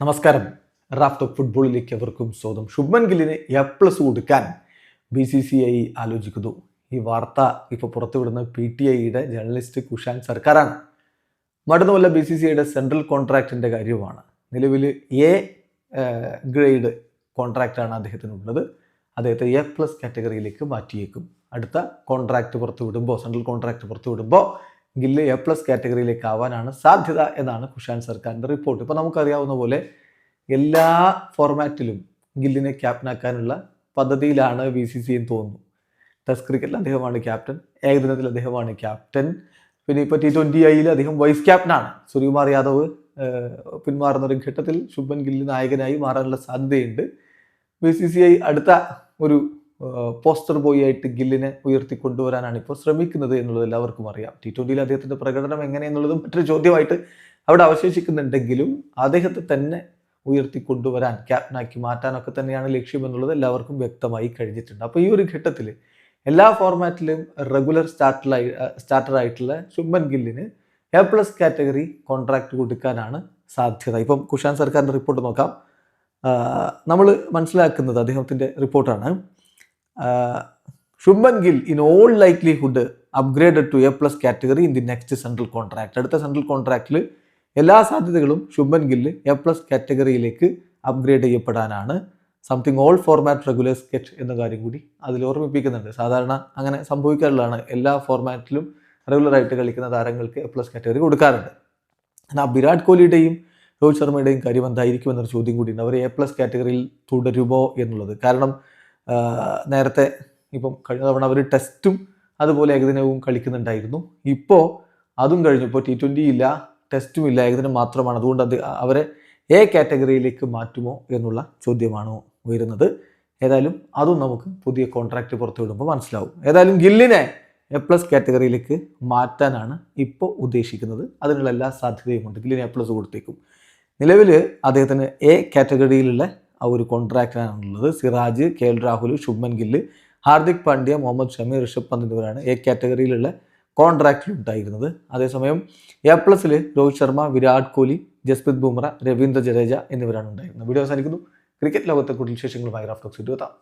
നമസ്കാരം. Raft of ഫുട്ബോളിലേക്ക് അവർക്കും സ്വാഗതം. ശുഭ്മൻ ഗില്ലിന് എ പ്ലസ് കൊടുക്കാൻ ബി സി സി ഐ ആലോചിക്കുന്നു. ഈ വാർത്ത ഇപ്പോൾ പുറത്തുവിടുന്ന പി ടി ഐയുടെ ജേർണലിസ്റ്റ് കുഷാൻ സർക്കാരാണ്. മടുന്നുമല്ല ബി സി സി ഐയുടെ സെൻട്രൽ കോൺട്രാക്റ്റിന്റെ കാര്യമാണ് നിലവിൽ എ ഗ്രേഡ് കോൺട്രാക്റ്റാണ് അദ്ദേഹത്തിനുള്ളത്. അദ്ദേഹത്തെ എ പ്ലസ് കാറ്റഗറിയിലേക്ക് മാറ്റിയേക്കും. അടുത്ത കോൺട്രാക്റ്റ് പുറത്തുവിടുമ്പോൾ സെൻട്രൽ കോൺട്രാക്റ്റ് പുറത്തു വിടുമ്പോൾ ഗില്ല് എ പ്ലസ് കാറ്റഗറിയിലേക്ക് ആവാനാണ് സാധ്യത എന്നാണ് കുഷാൻ സർക്കാരിന്റെ റിപ്പോർട്ട്. ഇപ്പോൾ നമുക്കറിയാവുന്ന പോലെ എല്ലാ ഫോർമാറ്റിലും ഗില്ലിനെ ക്യാപ്റ്റനാക്കാനുള്ള പദ്ധതിയിലാണ് ബി സി സി എന്ന് തോന്നുന്നു. ടെസ്റ്റ് ക്രിക്കറ്റിൽ അദ്ദേഹമാണ് ക്യാപ്റ്റൻ ഏകദിനത്തിൽ അദ്ദേഹമാണ് ക്യാപ്റ്റൻ പിന്നെ ഇപ്പോൾ ടി ട്വന്റി ഐയിൽ അദ്ദേഹം വൈസ് ക്യാപ്റ്റനാണ് സൂര്യകുമാർ യാദവ് പിന്മാറുന്ന ഒരു ഘട്ടത്തിൽ ശുഭൻ ഗില്ല് നായകനായി മാറാനുള്ള സാധ്യതയുണ്ട്. ബി സി സി ഐ അടുത്ത ഒരു പോസ്റ്റർ ബോയ് ആയിട്ട് ഗില്ലിനെ ഉയർത്തിക്കൊണ്ടുവരാനാണ് ഇപ്പോൾ ശ്രമിക്കുന്നത് എന്നുള്ളത് എല്ലാവർക്കും അറിയാം. ടി ട്വന്റിയിൽ അദ്ദേഹത്തിന്റെ പ്രകടനം എങ്ങനെയെന്നുള്ളതും മറ്റൊരു ചോദ്യമായിട്ട് അവിടെ അവശേഷിക്കുന്നുണ്ടെങ്കിലും അദ്ദേഹത്തെ തന്നെ ഉയർത്തിക്കൊണ്ടുവരാൻ ക്യാപ്റ്റനാക്കി മാറ്റാനൊക്കെ തന്നെയാണ് ലക്ഷ്യമെന്നുള്ളത് എല്ലാവർക്കും വ്യക്തമായി കഴിഞ്ഞിട്ടുണ്ട്. അപ്പോൾ ഈ ഒരു ഘട്ടത്തിൽ എല്ലാ ഫോർമാറ്റിലും റെഗുലർ സ്റ്റാർട്ടറായി സ്റ്റാർട്ടറായിട്ടുള്ള ശുഭൻ ഗില്ലിന് എ പ്ലസ് കാറ്റഗറി കോൺട്രാക്ട് കൊടുക്കാനാണ് സാധ്യത. ഇപ്പം കുഷാൻ സർക്കാരിന്റെ റിപ്പോർട്ട് നോക്കാം. നമ്മൾ മനസ്സിലാക്കുന്നത് അദ്ദേഹത്തിന്റെ റിപ്പോർട്ടാണ് Shubman Gill in all likelihood upgraded to A plus category in the next central contract അടുത്ത സെൻട്രൽ കോൺട്രാക്റ്റിൽ എല്ലാ സാധ്യതകളും ശുഭൻ ഗിൽ എ പ്ലസ് കാറ്റഗറിയിലേക്ക് upgrade ചെയ്യപ്പെടാനാണ്. Something all format regular sketch എന്ന കാര്യം കൂടി അതിൽ ഓർമ്മിപ്പിക്കുന്നുണ്ട്. സാധാരണ അങ്ങനെ സംഭവിക്കാറുള്ളതാണ്. എല്ലാ ഫോർമാറ്റിലും റെഗുലറായിട്ട് കളിക്കുന്ന താരങ്ങൾക്ക് എ പ്ലസ് കാറ്റഗറി കൊടുക്കാറുണ്ട്. എന്നാൽ വിരാട് കോഹ്ലിയുടെയും രോഹിത് ശർമ്മയുടെയും കാര്യം എന്തായിരിക്കും എന്നൊരു ചോദ്യം കൂടിയുണ്ട്. അവർ എ പ്ലസ് കാറ്റഗറിയിൽ തുടരുമോ എന്നുള്ളത്. കാരണം നേരത്തെ ഇപ്പം കഴിഞ്ഞ തവണ അവർ ടെസ്റ്റും അതുപോലെ ഏകദിനവും കളിക്കുന്നുണ്ടായിരുന്നു. ഇപ്പോൾ അതും കഴിഞ്ഞു. ഇപ്പോൾ ടി ട്വന്റി ഇല്ല ടെസ്റ്റും ഇല്ല ഏകദിനം മാത്രമാണ്. അതുകൊണ്ട് അത് അവരെ എ കാറ്റഗറിയിലേക്ക് മാറ്റുമോ എന്നുള്ള ചോദ്യമാണ് വരുന്നത് ഏതായാലും അതും നമുക്ക് പുതിയ കോൺട്രാക്റ്റ് പുറത്തുവിടുമ്പോൾ മനസ്സിലാവും. ഏതായാലും ഗില്ലിനെ എ പ്ലസ് കാറ്റഗറിയിലേക്ക് മാറ്റാനാണ് ഇപ്പോൾ ഉദ്ദേശിക്കുന്നത്. അതിനുള്ള എല്ലാ സാധ്യതയുമുണ്ട് ഗില്ലിന് എ പ്ലസ് കൊടുത്തേക്കും. നിലവിൽ അദ്ദേഹത്തിന് എ കാറ്റഗറിയിലുള്ള ആ ഒരു കോൺട്രാക്റ്റാണുള്ളത് സിറാജ് കെ എൽ രാഹുൽ ശുഭ്മൻ ഗില്ല് ഹാർദിക് പാണ്ഡ്യ മുഹമ്മദ് ഷമി ഋഷഭ് പന്ത് എന്നിവരാണ് എ കാറ്റഗറിയിലുള്ള കോൺട്രാക്റ്റിൽ ഉണ്ടായിരുന്നത്. അതേസമയം എ പ്ലസിൽ രോഹിത് ശർമ്മ വിരാട് കോഹ്ലി ജസ്പ്രീത് ബുംറ രവീന്ദ്ര ജഡേജ എന്നിവരാണ് ഉണ്ടായിരുന്നത്. വീഡിയോ അവസാനിക്കുന്നു. ക്രിക്കറ്റ് ലോകത്തെ കൂടുതൽ വിശേഷങ്ങളുമായി റാഫ്റ്റോക്സ് എത്താം.